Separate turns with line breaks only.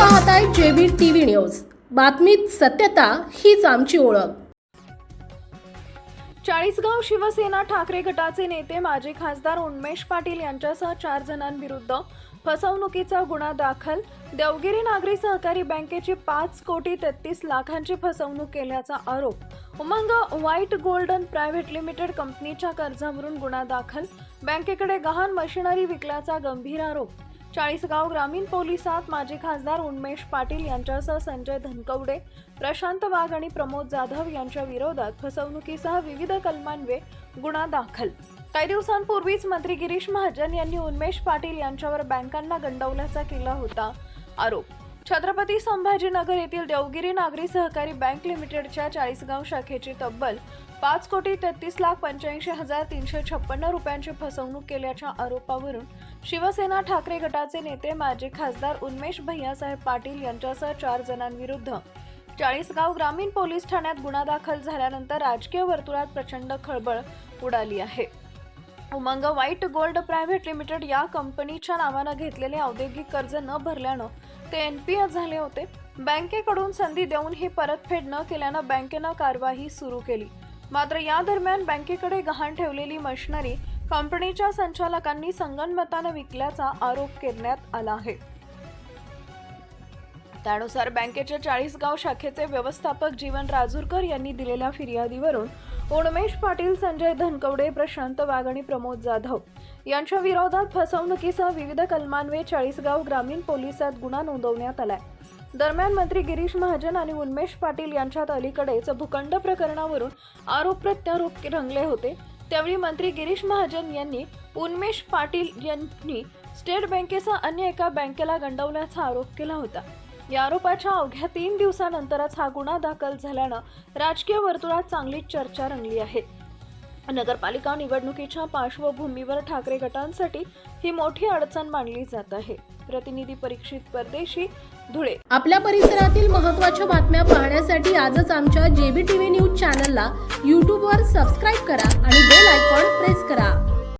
पाहताय JB TV news. बातमीत सत्यता हीच आमची ओळख.
चाळीसगाव शिवसेना ठाकरे गटाचे नेते माजी खासदार उन्मेश पाटील यांच्यासह चार जणांविरुद्ध फसवणुकीचा गुन्हा दाखल. देवगिरी नागरी सहकारी बँकेची पाच कोटी तेहतीस लाखांची फसवणूक केल्याचा आरोप. Umang white golden private limited कंपनीच्या कर्जावरून गुन्हा दाखल. बँकेकडे गहाण मशिनरी विकल्याचा गंभीर आरोप. चाळीसगाव ग्रामीण पोलिसात माजी खासदार उन्मेश पाटील यांच्यासह संजय धनकवडे प्रशांत वाघ आणि प्रमोद जाधव यांच्या विरोधात फसवणुकीसह विविध कलमांवे गुन्हा दाखल. काही दिवसांपूर्वीच मंत्री गिरीश महाजन यांनी उन्मेश पाटील यांच्यावर बँकांना गंडवल्याचा केला होता आरोप. छत्रपती संभाजीनगर येथील देवगिरी नागरी सहकारी बँक लिमिटेडच्या चाळीसगाव शाखेची तब्बल पाच कोटी तेहतीस लाख पंच्याऐंशी हजार तीनशे छप्पन्न रुपयांची फसवणूक केल्याच्या आरोपावरून शिवसेना ठाकरे गटाचे नेते माजी खासदार उन्मेश भैयासाहेब पाटील यांच्यासह चार जणांविरुद्ध चाळीसगाव ग्रामीण पोलीस ठाण्यात गुन्हा दाखल झाल्यानंतर राजकीय वर्तुळात प्रचंड खळबळ उडाली आहे. Umang white gold private limited या कंपनीच्या नावानं घेतलेले औद्योगिक कर्ज न भरल्यानं ते एनपीएस झाले होते. बँकेकडून संधी देऊन ही परतफेड न केल्यानं बँकेनं कारवाई सुरू केली. मात्र या दरम्यान बँकेकडे गहाण ठेवलेली मशिनरी कंपनीच्या संचालकांनी संगनमतानं विकल्याचा आरोप करण्यात आला आहे. त्यानुसार बँकेच्या चाळीसगाव शाखेचे व्यवस्थापक जीवन राजूरकर यांनी दिलेल्या फिर्यादीवरून उन्मेश पाटील संजय धनकवडे प्रशांत वाघ आणि प्रमोद जाधव यांच्या विरोधात फसवणुकीसह विविध कलमान्वे चाळीसगाव ग्रामीण पोलिसात गुन्हा नोंदवण्यात आलाय. दरम्यान मंत्री गिरीश महाजन आणि उन्मेश पाटील यांच्यात अलीकडेच भूखंड प्रकरणावरून आरोप प्रत्यारोप रंगले होते. त्यावेळी मंत्री गिरीश महाजन यांनी उन्मेश पाटील यांनी स्टेट बँकेसह अन्य एका बँकेला गंडवल्याचा आरोप केला होता. या आरोपाच्या अवघ्या तीन दिवसानंतरच हा गुन्हा दाखल झाल्यानं राजकीय वर्तुळात चांगलीच चर्चा रंगली आहे. नगरपालिका निवडणुकीच्या पार्श्वभूमीवर ठाकरे गटांसाठी ही मोठी अडचण मानली जात आहे. प्रतिनिधी परीक्षित परदेशी धुळे.
आपल्या परिसरातील महत्त्वाच्या बातम्या पाहण्यासाठी आजच आमच्या जेबी टीव्ही न्यूज चॅनलला यूट्यूबवर सबस्क्राईब करा आणि बेल आयकॉन प्रेस करा.